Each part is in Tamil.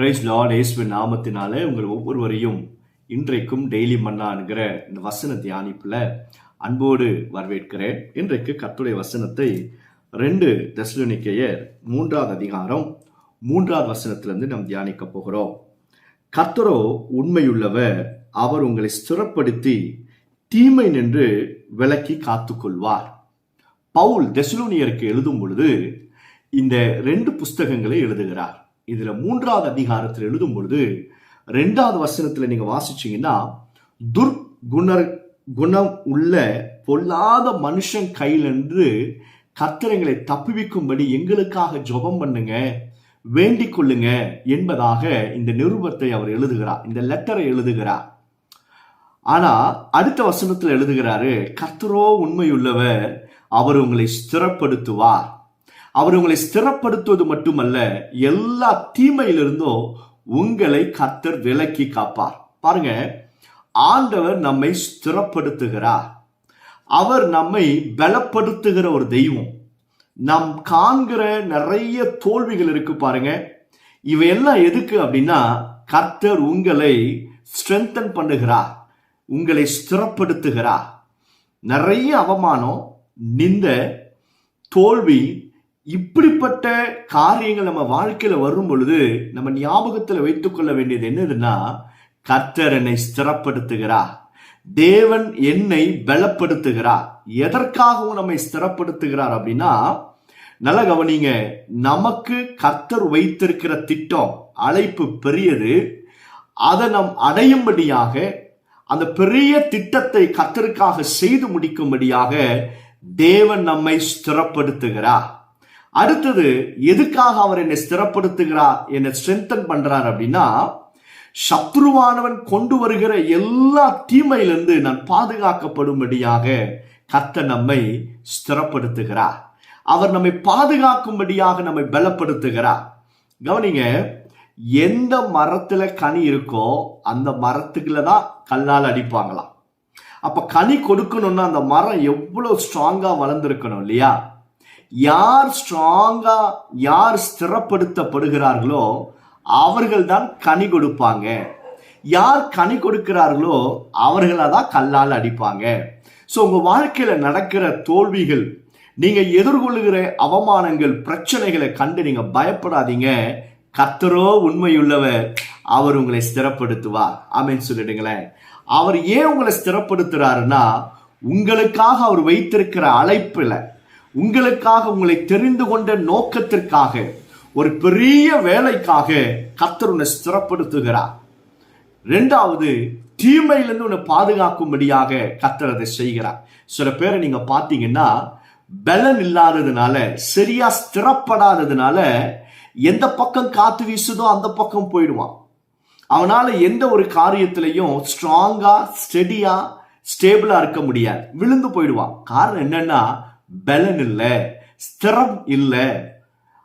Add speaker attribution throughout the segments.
Speaker 1: பிரைஸ் லார்ட் ஏசுவ நாமத்தினாலே உங்கள் ஒவ்வொருவரையும் இன்றைக்கும் டெய்லி மன்னாங்கிற இந்த வசன தியானிப்பில் அன்போடு வரவேற்கிறேன். இன்றைக்கு கத்துடைய வசனத்தை ரெண்டு தெசலோனிக்கேயர் மூன்றாவது அதிகாரம் மூன்றாவது வசனத்திலிருந்து நாம் தியானிக்க போகிறோம். கர்த்தரோ உண்மையுள்ளவர் அவர் உங்களை ஸ்திரப்படுத்தி தீமை நின்று விலக்கி காத்துக்கொள்வார். பவுல் தெசலோனியருக்கு எழுதும் பொழுது இந்த ரெண்டு புஸ்தகங்களை எழுதுகிறார். இதுல மூன்றாவது அதிகாரத்தில் எழுதும் பொழுது ரெண்டாவது வசனத்துல நீங்க வாசிச்சீங்கன்னா துர்குணர் குணம் உள்ள பொல்லாத மனுஷன் கையிலிருந்து கத்திரங்களை தப்புவிக்கும்படி எங்களுக்காக ஜெபம் பண்ணுங்க வேண்டிக் கொள்ளுங்க என்பதாக இந்த நிருபத்தை அவர் எழுதுகிறார் இந்த லெட்டரை எழுதுகிறார். ஆனா அடுத்த வசனத்துல எழுதுகிறாரு கர்த்தரோ உண்மையுள்ளவர் அவர் உங்களை ஸ்திரப்படுத்துவார். அவர் உங்களை ஸ்திரப்படுத்துவது மட்டுமல்ல எல்லா தீமையிலிருந்தும் உங்களை கத்தர் விலக்கி காப்பார். பாருங்க ஆண்டவர் நம்மை ஸ்திரப்படுத்துகிறார். அவர் நம்மை பலப்படுத்துகிற ஒரு தெய்வம். நாம் காண்கிற நிறைய தோல்விகள் இருக்கு பாருங்க. இவையெல்லாம் எதுக்கு அப்படின்னா கர்த்தர் உங்களை ஸ்ட்ரென்தன் பண்ணுகிறார். உங்களை ஸ்திரப்படுத்துகிறார். நிறைய அவமானம் நிந்த தோல்வி இப்படிப்பட்ட காரியங்கள் நம்ம வாழ்க்கையில வரும் பொழுது நம்ம ஞாபகத்துல வைத்துக்கொள்ள வேண்டியது என்னதுன்னா கர்த்தர் என்னை ஸ்திரப்படுத்துகிறார். தேவன் என்னை பலப்படுத்துகிறார். எதற்காகவும் நம்மை ஸ்திரப்படுத்துகிறார் அப்படின்னா நல்ல கவனிங்க நமக்கு கர்த்தர் வைத்திருக்கிற திட்டம் அழைப்பு பெரியது. அதை நாம் அடையும்படியாக அந்த பெரிய திட்டத்தை கர்த்தருக்காக செய்து முடிக்கும்படியாக தேவன் நம்மை ஸ்திரப்படுத்துகிறார். அடுத்தது எதுக்காக அவர் என்னை ஸ்திரப்படுத்துகிறார் என்னை ஸ்ட்ரென்தன் பண்றார் அப்படின்னா சத்ருவானவன் கொண்டு வருகிற எல்லா தீமையிலிருந்து நான் பாதுகாக்கப்படும்படியாக கத்த நம்மை ஸ்திரப்படுத்துகிறார். அவர் நம்மை பாதுகாக்கும்படியாக நம்மை பலப்படுத்துகிறார். கவனிங்க எந்த மரத்துல கனி இருக்கோ அந்த மரத்துக்குள்ள தான் கல்லால் அடிப்பாங்களாம். அப்ப கனி கொடுக்கணும்னா அந்த மரம் எவ்வளவு ஸ்ட்ராங்கா வளர்ந்துருக்கணும் இல்லையா? யார் ஸ்ட்ராங்கா யார் ஸ்திரப்படுத்தப்படுகிறார்களோ அவர்கள் தான் கனி கொடுப்பாங்க. யார் கனி கொடுக்கிறார்களோ அவர்களா தான் கல்லால் அடிப்பாங்க. ஸோ உங்கள் வாழ்க்கையில் நடக்கிற தோல்விகள் நீங்கள் எதிர்கொள்ளுகிற அவமானங்கள் பிரச்சனைகளை கண்டு நீங்கள் பயப்படாதீங்க. கத்தரோ உண்மையுள்ளவர் அவர் உங்களை ஸ்திரப்படுத்துவார். அப்படின்னு சொல்லிடுங்களேன். அவர் ஏன் உங்களை ஸ்திரப்படுத்துறாருன்னா உங்களுக்காக அவர் வைத்திருக்கிற அழைப்பில் உங்களுக்காக உங்களை தெரிந்து கொண்ட நோக்கத்திற்காக ஒரு பெரிய வேலைக்காக கர்த்தர் உன்னை ஸ்திரப்படுத்துகிறார். ரெண்டாவது தீமையிலிருந்து உன்னை பாதுகாக்கும்படியாக கத்தர் அதை செய்கிறார். சில பேரை நீங்க பார்த்தீங்கன்னா பலன் இல்லாததுனால சரியா ஸ்திரப்படாததுனால எந்த பக்கம் காத்து வீசுதோ அந்த பக்கம் போயிடுவான். அவனால எந்த ஒரு காரியத்திலையும் ஸ்ட்ராங்கா ஸ்டெடியா ஸ்டேபிளா இருக்க முடியாது. விழுந்து போயிடுவான். காரணம் என்னன்னா பலன் இல்லை ஸ்திரம் இல்லை.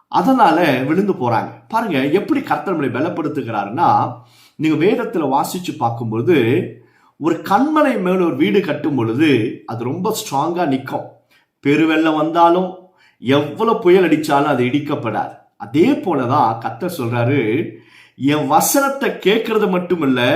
Speaker 1: அதனால விழுந்து போறாங்க. பாருங்க எப்படி கர்த்தர் நம்மளை பலப்படுத்துகிறாருன்னா நீங்க வேதத்துல வாசிச்சு பார்க்கும்போது ஒரு கண்மலை மேல ஒரு வீடு கட்டும் பொழுது அது ரொம்ப ஸ்ட்ராங்கா நிற்கும் பெருவெள்ளம் வந்தாலும் எவ்வளவு புயல் அடிச்சாலும் அது இடிக்கப்படாது. அதே போலதான் கர்த்தர் சொல்றாரு என் வசனத்தை கேட்கறது இல்லை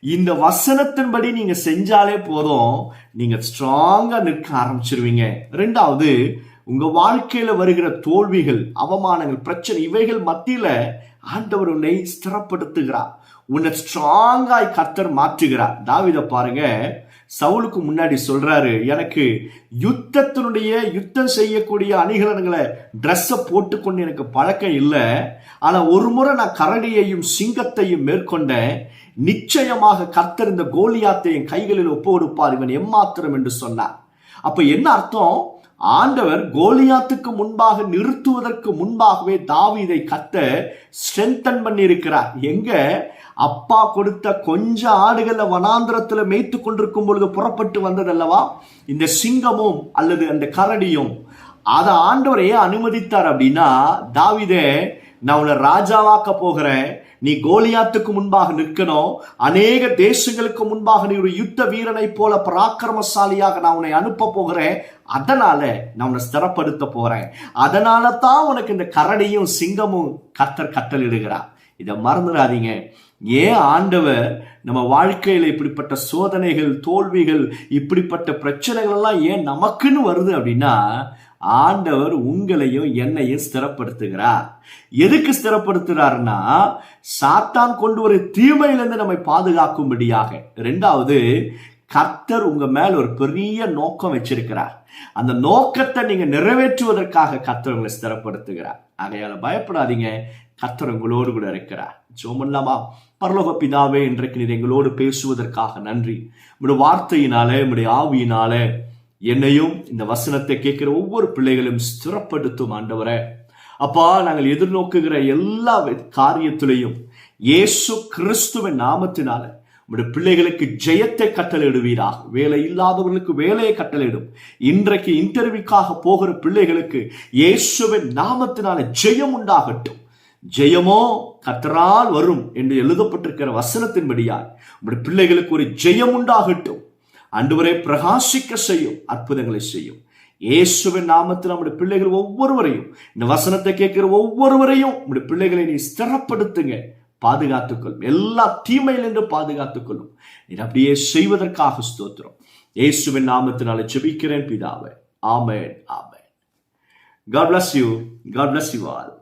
Speaker 1: இந்த வசனத்தின்படி நீங்க செஞ்சாலே போதும். நீங்க ஸ்ட்ராங்கா நிற்க ஆரம்பிச்சிருவீங்க. ரெண்டாவது உங்க வாழ்க்கையில வருகிற தோல்விகள் அவமானங்கள் பிரச்சனை இவைகள் மத்தியில ஆண்டவர் உன்னை ஸ்திரப்படுத்துகிறார். உன்னை ஸ்ட்ராங்காய் கர்த்தர் மாற்றுகிறார். தாவித பாருங்க. சவுலுக்கு முன்னாடி சொல்றாரு எனக்கு யுத்தத்தினுடைய யுத்தம் செய்யக்கூடிய அணிகலன்களை ட்ரெஸ்ஸை போட்டுக்கொண்டு எனக்கு பழக்கம் இல்லை. ஆனால் ஒரு முறை நான் கரடியையும் சிங்கத்தையும் மேற்கொண்டேன். நிச்சயமாக கர்த்தர் இந்த கோலியாத்தை என் கைகளில் ஒப்பு கொடுப்பார் இவன் எம்மாத்திரம் என்று சொன்னார். அப்ப என்ன அர்த்தம்? ஆண்டவர் கோலியாத்துக்கு முன்பாக நிறுத்துவதற்கு முன்பாகவே தாவீதை கத்த ஸ்ட்ரென்தன் பண்ணியிருக்கிறார். எங்க? அப்பா கொடுத்த கொஞ்ச ஆடுகளை வனாந்திரத்துல மேய்த்து கொண்டிருக்கும் பொழுது புறப்பட்டு வந்ததல்லவா? இந்த சிங்கமும் அல்லது அந்த கரடியும். அதை ஆண்டவர் ஏன் அனுமதித்தார் அப்படின்னா தாவிதே நான் உன்னை ராஜாவாக்க போகிறேன். நீ கோலியாத்துக்கு முன்பாக நிற்கணும் அநேக தேசங்களுக்கு முன்பாக நீ ஒரு யுத்த வீரனை போல பராக்கிரமசாலியாக நான் உன்னை அனுப்ப போகிறேன். அதனால நான் உன்னை ஸ்திரப்படுத்த போறேன். அதனால தான் உனக்கு இந்த கரடியும் சிங்கமும் கத்தர் கத்தலிடுகிறார் இதை மறந்துடாதீங்க. ஏன் ஆண்டவர் நம்ம வாழ்க்கையில இப்படிப்பட்ட சோதனைகள் தோல்விகள் இப்படிப்பட்ட பிரச்சனைகள் எல்லாம் ஏன் நமக்குன்னு வருது அப்படின்னா ஆண்டவர் உங்களையும் என்னையும் ஸ்திரப்படுத்துகிறார். எதுக்கு ஸ்திரப்படுத்துகிறார்னா சாத்தான் கொண்டு வர தீமையிலிருந்து நம்மை பாதுகாக்கும்படியாக. ரெண்டாவது கர்த்தர் உங்க மேல் ஒரு பெரிய நோக்கம் வச்சிருக்கிறார். அந்த நோக்கத்தை நீங்க நிறைவேற்றுவதற்காக கர்த்தர் உங்களை ஸ்திரப்படுத்துகிறார். அதையால பயப்படாதீங்க கர்த்தர் உங்களோடு கூட இருக்கிறார். சோமல்லாமா பரலோக பிதாவே இன்றைக்கு நீர் எங்களோடு பேசுவதற்காக நன்றி. உங்களுடைய வார்த்தையினாலே உங்களுடைய ஆவியினாலே என்னையும் இந்த வசனத்தை கேட்கிற ஒவ்வொரு பிள்ளைகளையும் ஸ்திரப்படுத்தும் ஆண்டவர. அப்பா நாங்கள் எதிர்நோக்குகிற எல்லா காரியத்திலையும் இயேசு கிறிஸ்துவின் நாமத்தினால உடைய பிள்ளைகளுக்கு ஜெயத்தை கட்டளையிடுவீராக. வேலை இல்லாதவர்களுக்கு வேலையை கட்டளையிடும். இன்றைக்கு இன்டர்வியூக்காக போகிற பிள்ளைகளுக்கு இயேசுவின் நாமத்தினால ஜெயம் உண்டாகட்டும். ஜெயமோ கத்தரால் வரும் என்று எழுதப்பட்டிருக்கிற வசனத்தின்படியால் உடைய பிள்ளைகளுக்கு ஒரு ஜெயம் உண்டாகட்டும். அன்றுவரை பிரகாசிக்க செய்யும் அற்புதங்களை செய்யும். இயேசுவின் நாமத்தில் நம்முடைய பிள்ளைகள் ஒவ்வொருவரையும் இந்த வசனத்தை கேட்கிற ஒவ்வொருவரையும் நம்முடைய பிள்ளைகளை நீ ஸ்திரப்படுத்துங்க பாதுகாத்துக்கொள்ளும். எல்லா தீமையிலிருந்து பாதுகாத்துக்கொள்ளும். நீ அப்படியே செய்வதற்காக ஸ்தோத்திரம். இயேசுவின் நாமத்தினால ஜெபிக்கிறேன் பிதாவே. ஆமேன் ஆமேன். God bless you God bless you all